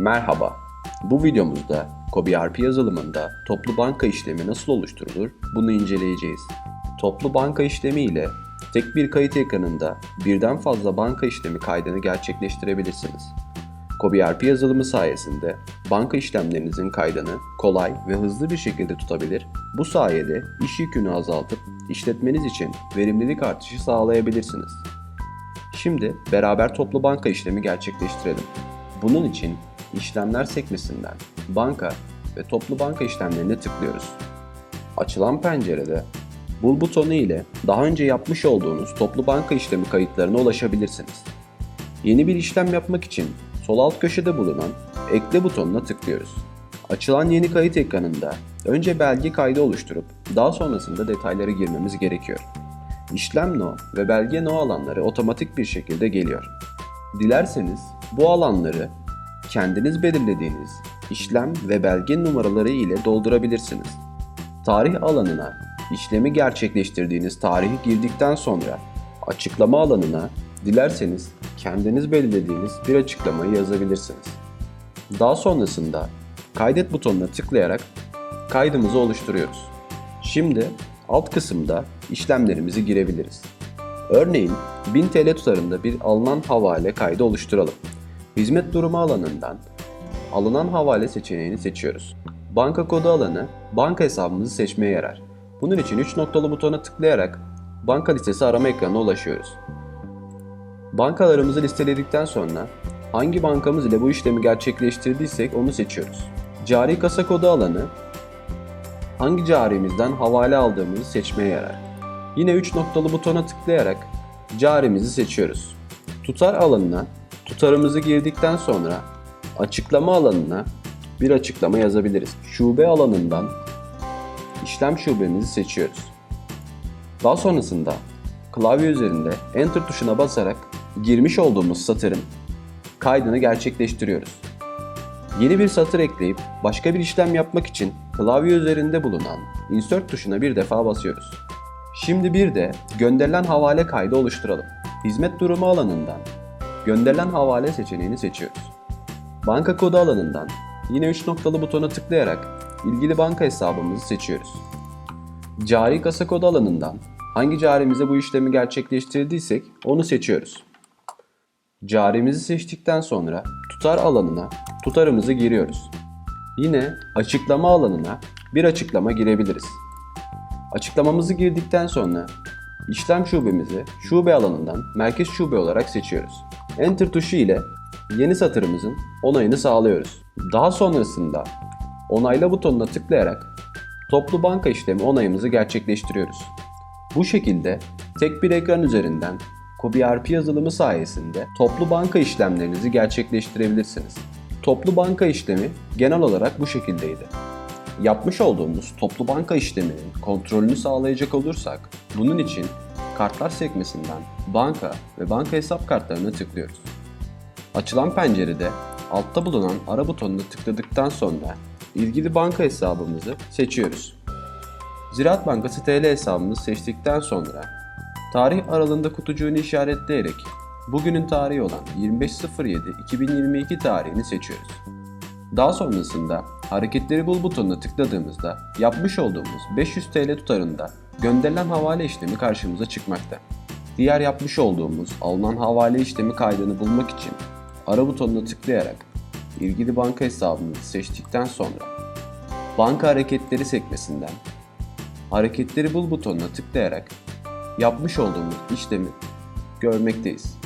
Merhaba. Bu videomuzda CobiRP yazılımında toplu banka işlemi nasıl oluşturulur bunu inceleyeceğiz. Toplu banka işlemi ile tek bir kayıt ekranında birden fazla banka işlemi kaydını gerçekleştirebilirsiniz. CobiRP yazılımı sayesinde banka işlemlerinizin kaydını kolay ve hızlı bir şekilde tutabilir. Bu sayede iş yükünü azaltıp işletmeniz için verimlilik artışı sağlayabilirsiniz. Şimdi beraber toplu banka işlemi gerçekleştirelim. Bunun için işlemler sekmesinden banka ve toplu banka işlemlerine tıklıyoruz. Açılan pencerede bul butonu ile daha önce yapmış olduğunuz toplu banka işlemi kayıtlarına ulaşabilirsiniz. Yeni bir işlem yapmak için sol alt köşede bulunan ekle butonuna tıklıyoruz. Açılan yeni kayıt ekranında önce belge kaydı oluşturup daha sonrasında detayları girmemiz gerekiyor. İşlem no ve belge no alanları otomatik bir şekilde geliyor. Dilerseniz bu alanları kendiniz belirlediğiniz işlem ve belge numaraları ile doldurabilirsiniz. Tarih alanına işlemi gerçekleştirdiğiniz tarihi girdikten sonra açıklama alanına dilerseniz kendiniz belirlediğiniz bir açıklamayı yazabilirsiniz. Daha sonrasında kaydet butonuna tıklayarak kaydımızı oluşturuyoruz. Şimdi alt kısımda işlemlerimizi girebiliriz. Örneğin 1000 TL tutarında bir alınan havale kaydı oluşturalım. Hizmet durumu alanından alınan havale seçeneğini seçiyoruz. Banka kodu alanı banka hesabımızı seçmeye yarar. Bunun için 3 noktalı butona tıklayarak banka listesi arama ekranına ulaşıyoruz. Bankalarımızı listeledikten sonra hangi bankamız ile bu işlemi gerçekleştirdiysek onu seçiyoruz. Cari kasa kodu alanı hangi carimizden havale aldığımızı seçmeye yarar. Yine 3 noktalı butona tıklayarak carimizi seçiyoruz. Tutar alanına tutarımızı girdikten sonra açıklama alanına bir açıklama yazabiliriz. Şube alanından işlem şubemizi seçiyoruz. Daha sonrasında klavye üzerinde Enter tuşuna basarak girmiş olduğumuz satırın kaydını gerçekleştiriyoruz. Yeni bir satır ekleyip başka bir işlem yapmak için klavye üzerinde bulunan Insert tuşuna bir defa basıyoruz. Şimdi bir de gönderilen havale kaydı oluşturalım. Hizmet durumu alanından gönderilen havale seçeneğini seçiyoruz. Banka kodu alanından yine 3 noktalı butona tıklayarak ilgili banka hesabımızı seçiyoruz. Cari kasa kodu alanından hangi carimize bu işlemi gerçekleştirdiysek onu seçiyoruz. Carimizi seçtikten sonra tutar alanına tutarımızı giriyoruz. Yine açıklama alanına bir açıklama girebiliriz. Açıklamamızı girdikten sonra işlem şubemizi şube alanından merkez şube olarak seçiyoruz. Enter tuşu ile yeni satırımızın onayını sağlıyoruz. Daha sonrasında onayla butonuna tıklayarak toplu banka işlemi onayımızı gerçekleştiriyoruz. Bu şekilde tek bir ekran üzerinden CobiRP yazılımı sayesinde toplu banka işlemlerinizi gerçekleştirebilirsiniz. Toplu banka işlemi genel olarak bu şekildeydi. Yapmış olduğumuz toplu banka işleminin kontrolünü sağlayacak olursak bunun için kartlar sekmesinden banka ve banka hesap kartlarına tıklıyoruz. Açılan pencerede altta bulunan ara butonuna tıkladıktan sonra ilgili banka hesabımızı seçiyoruz. Ziraat Bankası TL hesabımızı seçtikten sonra tarih aralığında kutucuğunu işaretleyerek bugünün tarihi olan 25.07.2022 tarihini seçiyoruz. Daha sonrasında hareketleri bul butonuna tıkladığımızda yapmış olduğumuz 500 TL tutarında gönderilen havale işlemi karşımıza çıkmakta. Diğer yapmış olduğumuz alınan havale işlemi kaydını bulmak için ara butonuna tıklayarak ilgili banka hesabımızı seçtikten sonra banka hareketleri sekmesinden hareketleri bul butonuna tıklayarak yapmış olduğumuz işlemi görmekteyiz.